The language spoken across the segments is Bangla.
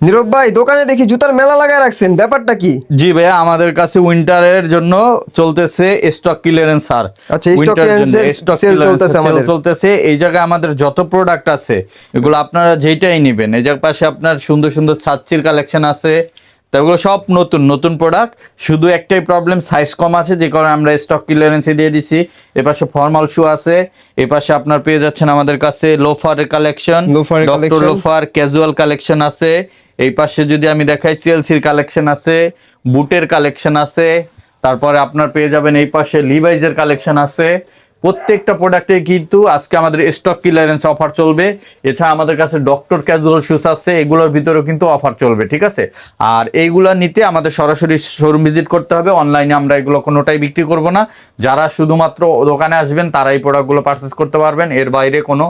নীরব ভাই দোকানে দেখি জুতার মেলা লাগায় রাখছেন ব্যাপারটা কি? জি ভাইয়া আমাদের কাছে উইন্টারের জন্য চলতেছে স্টক ক্লিয়ারেন্স স্যার আচ্ছা, clearance এর স্টক চলতেছে আমাদের। চলতেছে। এই জায়গায় আমাদের যত প্রোডাক্ট আছে এগুলো আপনারা যেইটাই নেবেন এই জায়গার পাশে আপনার সুন্দর সুন্দর ছাচ্চির কালেকশন আছে তো এগুলো সব নতুন নতুন প্রোডাক্ট শুধু একটাই প্রবলেম সাইজ কম আছে যে কারণে আমরা স্টক ক্লিয়ারেন্সে দিয়ে দিচ্ছি এপাশে ফর্মাল শু আছে এপাশে আপনার পেয়ে যাচ্ছেন আমাদের কাছে লোফারের collection doctor loafer casual collection আছে। এই পাশে যদি আমি দেখাই চেলসির কালেকশন আছে বুটের কালেকশন আছে, তারপরে আপনার পেয়ে যাবেন এই পাশে লিভাইজের কালেকশন আছে। প্রত্যেকটা প্রোডাক্টে কিন্তু আজকে আমাদের স্টক ক্লিয়ারেন্স অফার চলবে। এছাড়া আমাদের কাছে ডক্টর ক্যাজুয়াল শুজ আছে, এগুলোর ভিতরেও কিন্তু অফার চলবে, ঠিক আছে? আর এইগুলো নিতে আমাদের সরাসরি শোরুম ভিজিট করতে হবে। অনলাইনে আমরা এগুলো কোনোটাই বিক্রি করব না। যারা শুধুমাত্র দোকানে আসবেন তারাই প্রোডাক্টগুলো পারচেস করতে পারবেন। এর বাইরে কোনো,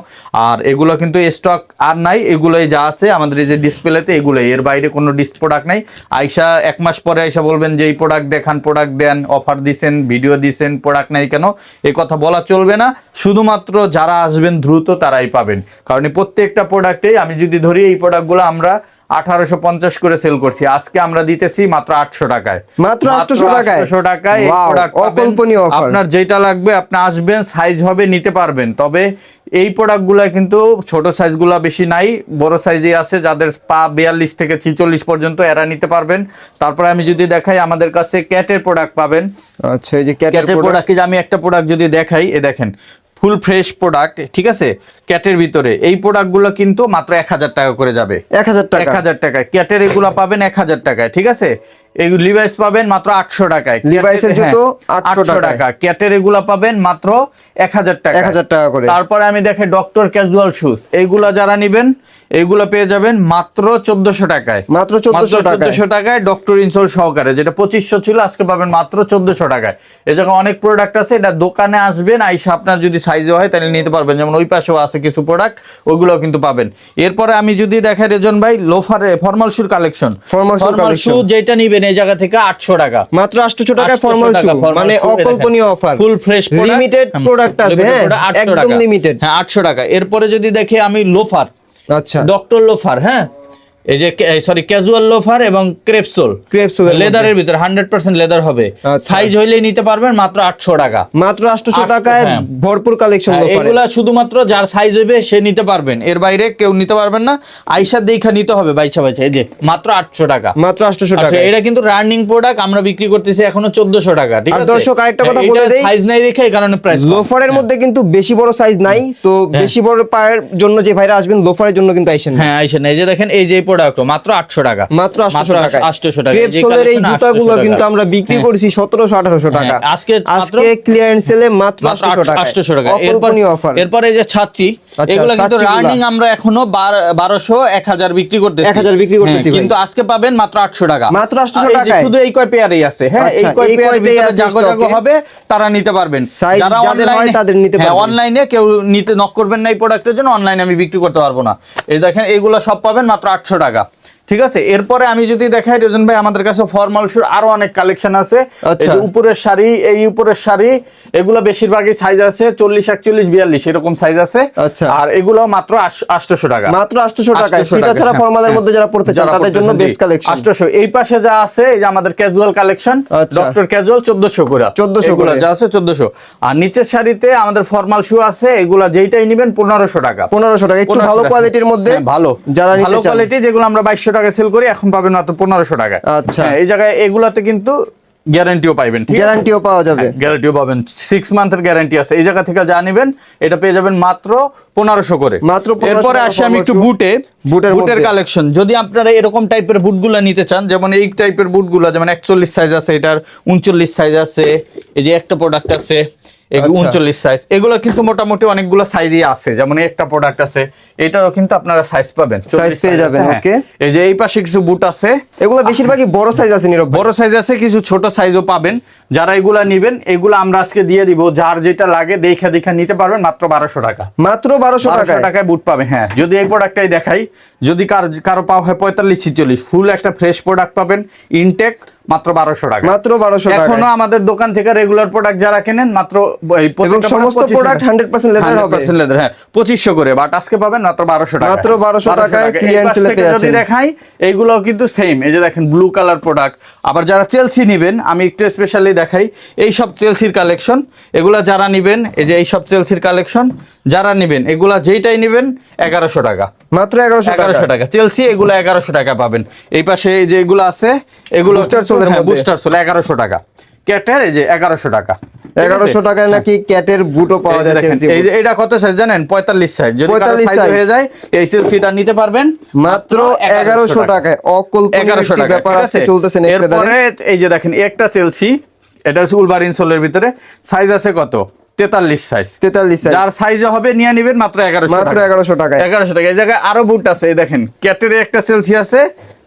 আর এগুলো কিন্তু স্টক আর নাই, এগুলোই যা আছে আমাদের এই যে ডিসপ্লেতে এগুলোই। এর বাইরে কোনো ডিস প্রোডাক্ট নাই। আইসা এক মাস পরে আইসা বলবেন যে, এই প্রোডাক্ট দেখান প্রোডাক্ট দেন অফার দিছেন ভিডিও দিছেন প্রোডাক্ট নাই কেন? এই কথা বলা চলবে না। শুধুমাত্র যারা আসবেন দ্রুত তারাই পাবেন। কারণ প্রত্যেকটা প্রোডাক্টেই আমি যদি ধরি এই প্রোডাক্টগুলো আমরা আঠারোশো পঞ্চাশ করে সেল করছি। আজকে আমরা দিতেছি মাত্র আটশো টাকায়। মাত্র 800 টাকায়? 800 টাকায়। আপনার যেটা লাগবে আপনি আসবেন সাইজ হবে নিতে পারবেন। তবে এই প্রোডাক্টগুলো কিন্তু ছোট সাইজগুলো বেশি নাই বড় সাইজে আছে যাদের পা বিয়াল্লিশ থেকে ছিচল্লিশ পর্যন্ত এরা নিতে পারবেন। তারপরে আমি যদি দেখাই আমাদের কাছে ক্যাটের প্রোডাক্ট পাবেন। আচ্ছা এই যে ক্যাটের প্রোডাক্ট আমি একটা প্রোডাক্ট যদি দেখাই এ দেখেন ফুল ফ্রেশ প্রোডাক্ট ঠিক আছে? ক্যাটের ভিতরে। এই প্রোডাক্টগুলো কিন্তু মাত্র এক হাজার টাকা করে যাবে। এক হাজার টাকা। এক হাজার টাকায়। ক্যাটের এগুলো পাবেন এক হাজার টাকায় ঠিক আছে? এই লিভাইস পাবেন মাত্র আটশো টাকায়। Levi's এর ক্যাটের- জুতো হ্যাঁ, 800 800 টাকা। ক্যাটের এগুলো পাবেন মাত্র এক হাজার টাকা 1000 টাকা করে। তারপরে আমি দেখে ডক্টর ক্যাজুয়াল শুজ এইগুলা যারা নিবেন এইগুলো পেয়ে যাবেন মাত্র চোদ্দশো টাকায়। মাত্র 1400 টাকায়। চোদ্দশো টাকায় ডক্টর ইনসোল সহকারে যেটা পঁচিশশো ছিল আজকে পাবেন মাত্র চোদ্দশো টাকায়। এ জায়গায় অনেক প্রোডাক্ট আছে এটা দোকানে আসবেন আইসা আপনার যদি সাইজে হয় তাহলে নিতে পারবেন। যেমন ওই পাশেও আছে কিছু প্রোডাক্ট ওইগুলো কিন্তু পাবেন। এরপরে আমি যদি দেখাই রেজন ভাই লোফারে ফর্মাল শুর কালেকশন shoe collection। যেটা নিবেন এই জায়গা থেকে আটশো টাকা। মাত্র আটশো টাকায় 800 ফর্মাল শু মানে অকল্পনীয় offer full fresh limited product আছে হ্যাঁ? একদম লিমিটেড হ্যাঁ আটশো টাকা। এরপরে যদি দেখি আমি লোফার আচ্ছা। ডক্টর লোফার হ্যাঁ? এই যে সরি ক্যাজুয়াল লোফার এবং ক্রেপসোল এর লেদারের ভিতরে হান্ড্রেড পার্সেন্ট লেদার হবে। আচ্ছা। সাইজ হইলেই নিতে পারবেন মাত্র আটশো টাকা। মাত্র আটশো টাকায় হ্যাঁ। ভরপুর কালেকশন হ্যাঁ, এগুলা শুধুমাত্র যার সাইজ হইবে সে নিতে পারবেন। এর বাইরে কেউ নিতে পারবেন না। আইসা দেখা নিতে হবে বাইছা বাইছা এই যে মাত্র আটশো টাকা। মাত্র আটশো আচ্ছা টাকা এটা কিন্তু রানিং প্রোডাক্ট আমরা বিক্রি করতেছি এখনও চোদ্দশো টাকা ঠিক আছে? দর্শক আরেকটা কথা বলে দেই। সাইজ নাই দেখে এই কারণে প্রাইস লোফারের মধ্যে কিন্তু বেশি বড় সাইজ নাই। তো বেশি বড় পায়ের জন্য যে ভাইরা আসবেন লোফারের জন্য কিন্তু আইসেন হ্যাঁ আইসেন এই যে দেখেন এই যে মাত্র আটশো টাকা। মাত্র আটশো টাকা আটশো টাকা। সোলের এই collection জুতাগুলো কিন্তু আমরা বিক্রি হ্যাঁ। করছি সতেরোশো আঠারোশো টাকা। হ্যাঁ, আজকে মাত্র- আজকে ক্লিয়ারেন্স সেলে মাত্র আটশো টাকা আটশো টাকা এরপর অফার। এরপরে যে আচ্ছা, এগুলো কিন্তু রানিং আমরা এখনও বারোশো এক হাজার বিক্রি করতেছি। 1000 বিক্রি করতেছি হ্যাঁ, কিন্তু আজকে পাবেন মাত্র আটশো টাকা। মাত্র 800 আর এই যে টাকায়? শুধু এই কয় পেয়ারই আছে হ্যাঁ এই আচ্ছা, কয় পেয়ারের ভিতরে জাগো জাগো হবে তারা নিতে পারবেন। যারা যাদের অনলাইনে তাদের নিতে হ্যাঁ পারবেন। অনলাইনে কেউ নিতে নক করবেন না এই প্রোডাক্টের জন্য অনলাইনে আমি বিক্রি করতে পারব না। এই দেখেন এইগুলো সব পাবেন মাত্র আটশো টাকা। ঠিক আছে? এরপরে আমি যদি দেখাই রেজন ভাই আমাদের কাছে ফর্মাল শুর আরও অনেক কালেকশন আছে। আচ্ছা। উপরের শাড়ি এই উপরের শাড়ি এগুলো বেশিরভাগই সাইজ আছে চল্লিশ একচল্লিশ বিয়াল্লিশ এরকম সাইজ আছে। আচ্ছা। আর এগুলো মাত্র আটশোশো টাকা। মাত্র 800 টাকা, ছাড়া হ্যাঁ, ফর্মালের। মধ্যে যারা পড়তে চান তাদের জন্য বেস্ট কালেকশন 800 এই পাশে যা আছে এই যে আমাদের ক্যাজুয়াল কালেকশন। ডক্টর ক্যাজুয়াল চোদ্দশো করে। 1400 এগুলো করে। যা আছে চোদ্দশো। আর নিচের শাড়িতে আমাদের ফর্মাল শু আছে এগুলা যেইটাই নিবেন পনেরোশো টাকা। পনেরোশো টাকা। একটু ভালো কোয়ালিটির মধ্যে হ্যাঁ, ভালো। যারা ভালো কোয়ালিটি যেগুলো আমরা বাইশশো টাকা সেল করি এখন পাবেন মাত্র পনেরোশো টাকা আচ্ছা। এই জায়গায় এগুলাতে কিন্তু গ্যারান্টিও পাইবেন গ্যারান্টিও পাওয়া যাবে। গ্যারান্টিও পাবেন। সিক্স মান্থের গ্যারান্টি আছে। এই জায়গা থেকে যা নেবেন এটা পেয়ে যাবেন মাত্র পনেরোশো করে। মাত্র 1500 এরপরে আসি আমি একটু বুটে বুটের বুটের কালেকশন যদি আপনারা এরকম টাইপের বুটগুলা নিতে চান যেমন এই টাইপের বুটগুলা যেমন একচল্লিশ সাইজ আছে এটার উনচল্লিশ সাইজ আছে এই যে একটা প্রোডাক্ট আছে। উনচল্লিশ সাইজ এগুলো কিন্তু মোটামুটি অনেকগুলো সাইজই আছে। যেমন একটা প্রোডাক্ট আছে এটারও কিন্তু আপনারা সাইজ পাবেন। 40 পেয়ে যাবেন, আছে, হ্যাঁ। এই যে এই পাশে কিছু বুট আছে। এগুলো বেশিরভাগই বড় সাইজ আছে নীরব বড় সাইজ আছে কিছু ছোট সাইজও পাবেন। যারা এগুলা নিবেন এগুলো আমরা আজকে দিয়ে দিব। যার যেটা লাগে দেখা দেখা নিতে পারবেন মাত্র বারোশো টাকা। মাত্র বারোশো টাকায়? টাকায় বুট পাবেন হ্যাঁ। যদি এই প্রোডাক্টটাই দেখাই যদি কার কারও পাওয়া হয় পঁয়তাল্লিশ ছিচল্লিশ ফুল একটা ফ্রেশ প্রোডাক্ট পাবেন। ইনটেক মাত্র বারোশো টাকা। মাত্র বারোশো টাকা এখনও আমাদের দোকান থেকে রেগুলার প্রোডাক্ট যারা কেনেন মাত্র সমস্ত প্রোডাক্ট হান্ড্রেড পার্সেন্ট লেদার হবে। 100% হ্যাঁ পঁচিশশো করে বাট আজকে পাবেন মাত্র বারোশো টাকা মাত্র 1200 টাকায় এই clearance পাশ sale এ থেকে পেয়ে যদি। দেখাই এইগুলো কিন্তু সেম এই যে দেখেন ব্লু কালার প্রোডাক্ট আবার যারা চেলসি নিবেন আমি একটু স্পেশালি দেখাই। এই সব চেলসির কালেকশন এগুলা যারা নিবেন এই যে এই সব চেলসির কালেকশন যারা নিবেন এগুলা যেইটাই নিবেন এগারোশো টাকা। মাত্র এগারোশো এগারোশো টাকা। চেলসি এগুলো এগারোশো টাকা পাবেন। এই পাশে এই যে এগুলো আছে এগুলো বুস্টার সোল এগারোশো টাকা। ক্যাটের এই যে এগারোশো টাকা। এগারোশো টাকায় নাকি ক্যাটের বুটও পাওয়া যায় দেখেন, চেলসি এই বুট। যে এটা কত সাইজ জানেন? পঁয়তাল্লিশ সাইজ যদি 45 সাইজ হয়ে যায় এই সেলসিটা নিতে পারবেন। মাত্র এগারোশো টাকায় অকল্পনীয় এগারোশো একটি টাকা ব্যাপার আছে আছে? চলতেছে এরপরে এই যে দেখেন একটা চেলসি এটা হচ্ছে উলবার ইনসোলের ভিতরে। সাইজ আছে কত? তেতাল্লিশ সাইজ তেতাল্লিশ সাইজ যার সাইজে হবে নিয়ে নিবেন মাত্র এগারোশো মাত্র এগারোশো টাকা এগারোশো টাকা। এই জায়গায় আরও বুট আছে এই দেখেন। ক্যাটের একটা সেলসি আছে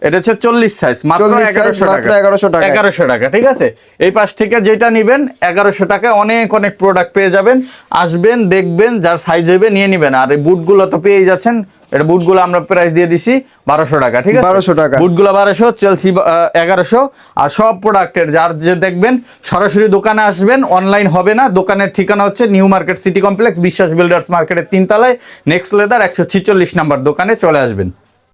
এটা হচ্ছে চল্লিশ সাইজ মাত্র 40 size, এগারোশো টাকা। 1100 টাকায়। এগারোশো টাকা ঠিক আছে? এই পাশ থেকে যেটা নিবেন এগারোশো টাকায় অনেক অনেক প্রোডাক্ট পেয়ে যাবেন। আসবেন দেখবেন যার সাইজ হবে নিয়ে নিবেন। আর এই বুটগুলো তো পেয়ে যাচ্ছেন এটা বুটগুলো আমরা প্রাইস দিয়ে দিছি বারোশো টাকা ঠিক আছে? 1200 টাকা। বুটগুলো বারোশো চেলসি এগারোশো। আর সব প্রোডাক্টের যার যে দেখবেন সরাসরি দোকানে আসবেন অনলাইন হবে না। দোকানের ঠিকানা হচ্ছে New Market City Complex Biswas Builders মার্কেটের তিনতলায় নেক্সট লেদার একশো ছিচল্লিশ নাম্বার দোকানে চলে আসবেন।